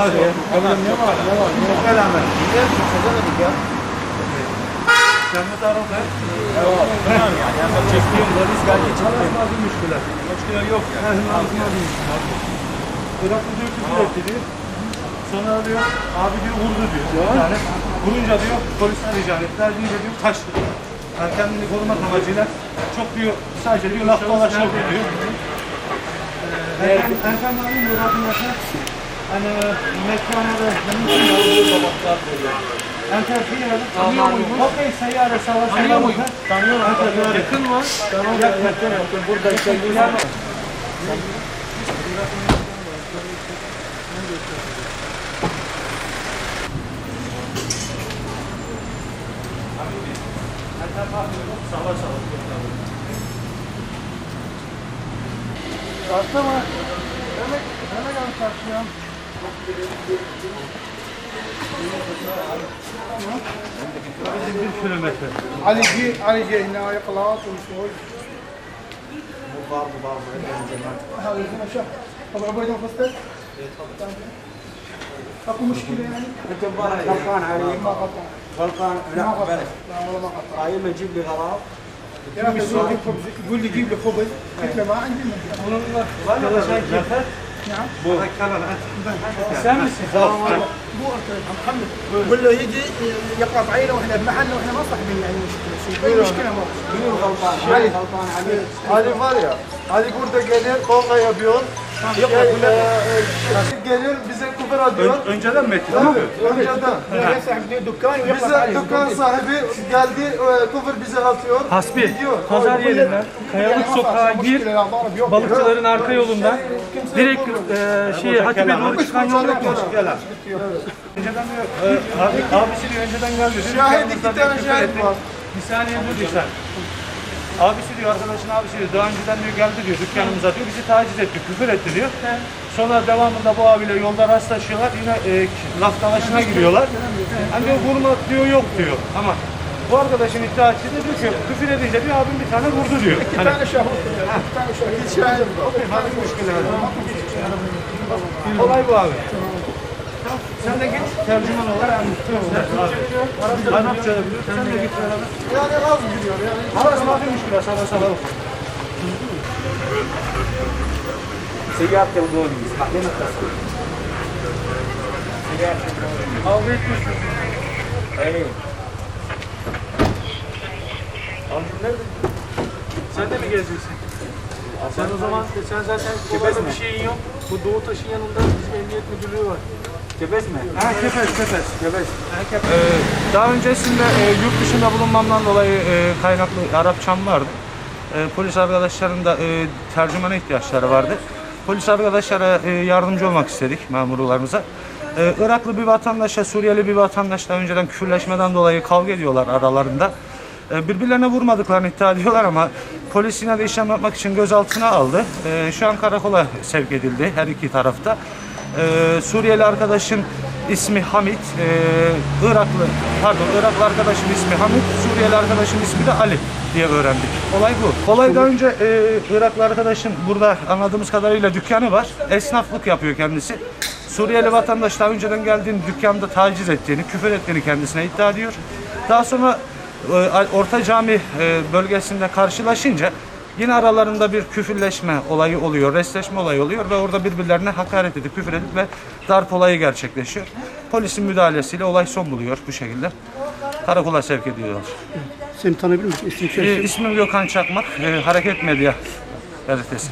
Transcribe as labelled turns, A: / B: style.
A: Hadi ya. Bakalım ne var ne var. Ne var. Selamet. Güzel bir çözemedik ya. Cennet arada.
B: Evet. Tamam yani. Yani çektiğim polis geldi çıktı.
A: Çalışmazı müşküler.
B: Müşküler yok yani.
A: Çalışmazı müşküler. Iraklı diyor küfür etti diyor. Sonra diyor abi diyor vurdu diyor. Yani vurunca diyor polisler rica ettiler deyince diyor kaçtı. Yani kendini korumak amacıyla çok diyor sadece diyor laf dolaşıyor diyor. Erkan, Erkan abim diyor arkadaşlar hani mekana da benim için
B: Babaklar böyle.
A: Enter fiyalı. Tanıyor muyum? Okey seyyare savaş.
B: Tanıyor muyum?
A: Tanıyor musun?
B: Yakın mı?
A: Tamam. Yakın. Yakın. Burada işte güzel. Karşı mı? Demek, demek an
C: علي جي علي جي هنا يقلاط ومشوي مو ضارب ضارب هذا شهر ابو عبيد وفستك؟ اي تفضل اكو مشكله يعني؟
D: انت غلطان علي
C: ما غلطان
D: غلطان لا بلاش
C: لا والله ما غلطان
D: اي ما تجيب لي غراض
C: يا أخي يقول لي جيب لي خبز قلت له ما عندي
A: والله والله
C: نعم سامس يجي يقرا بعينه وإحنا بمحله وإحنا ما صاحبين يعني مشكله شيء مشكله ما
D: غلطان غلطان
E: هذه فاريا هذه بورده قدر طوقه يبيون
A: Yok,
E: şey, e, gelir bize kupa radyo.
A: Ön, önceden mi ettin?
E: Evet, önceden.
C: Evet. Dükkan,
E: bize dükkan sahibi geldi e, kufur bize atıyor.
F: Hasbi.
E: Gidiyor.
F: Pazar yerinden Kayalık sokağa gir. Balıkçıların arka yolundan. Şey, direkt e, şeye Hatice doğru çıkan
A: yolda konuşuyorlar. Önceden diyor. Abi, abisi diyor önceden geldi.
E: Şahit iki tane şahit var.
A: Bir saniye dur bir saniye. Abisi diyor arkadaşın abisi diyor daha önceden diyor geldi diyor dükkanımıza diyor bizi taciz etti küfür etti diyor. He. Sonra devamında bu abiyle yolda rastlaşıyorlar yine e, laf dalaşına giriyorlar. Hani diyor vurmak diyor yok diyor ama bu arkadaşın iddiası diyor ki küfür edince diyor abim bir tane vurdu diyor. İki hani
C: tane şahit. İki tane şahit.
A: Okey hadi müşküler. Olay bu abi. Tamam, Sen de git tercüman olarak anlat. Arapça da biliyor. Sen de git beraber.
E: Yani az biliyor yani.
A: Havas mafi müşküle. Sabah sabah.
D: سيارة البوليس اسمح لنا التصوير سيارة البوليس
A: Kavga etmiyorsun.
D: ايه
F: Sen de mi geziyorsun? Sen o zaman sen zaten kebezde bir şeyin yok. Bu Doğu Taş'ın yanında bizim emniyet müdürlüğü var.
D: Kepez mi?
A: Ha kepez kepez.
D: Kepez. Ha, kepez.
A: Ee, daha öncesinde e, yurt dışında bulunmamdan dolayı e, kaynaklı Arapçam vardı. E, polis arkadaşların da e, tercümana ihtiyaçları vardı. Polis arkadaşlara e, yardımcı olmak istedik memurlarımıza. Ee, Iraklı bir vatandaşla Suriyeli bir vatandaşla önceden küfürleşmeden dolayı kavga ediyorlar aralarında. Ee, birbirlerine vurmadıklarını iddia ediyorlar ama polis yine de işlem yapmak için gözaltına aldı. Ee, şu an karakola sevk edildi her iki tarafta. Ee, Suriyeli arkadaşın ismi Hamit, ee, Iraklı, pardon Iraklı arkadaşın ismi Hamit, Suriyeli arkadaşın ismi de Ali diye öğrendik. Olay bu. Olay daha önce ee, Iraklı arkadaşın burada anladığımız kadarıyla dükkanı var. Esnaflık yapıyor kendisi. Suriyeli vatandaş daha önceden geldiğini dükkanda taciz ettiğini, küfür ettiğini kendisine iddia ediyor. Daha sonra e, Orta Cami e, bölgesinde karşılaşınca Yine aralarında bir küfürleşme olayı oluyor, restleşme olayı oluyor ve orada birbirlerine hakaret edip, küfür edip ve darp olayı gerçekleşiyor. Polisin müdahalesiyle olay son buluyor bu şekilde. Karakola sevk ediyorlar.
C: Seni tanıyabilir miyim? İsim
A: Ee, ismim Gökhan Çakmak, ee, Hareket Medya gazetesi.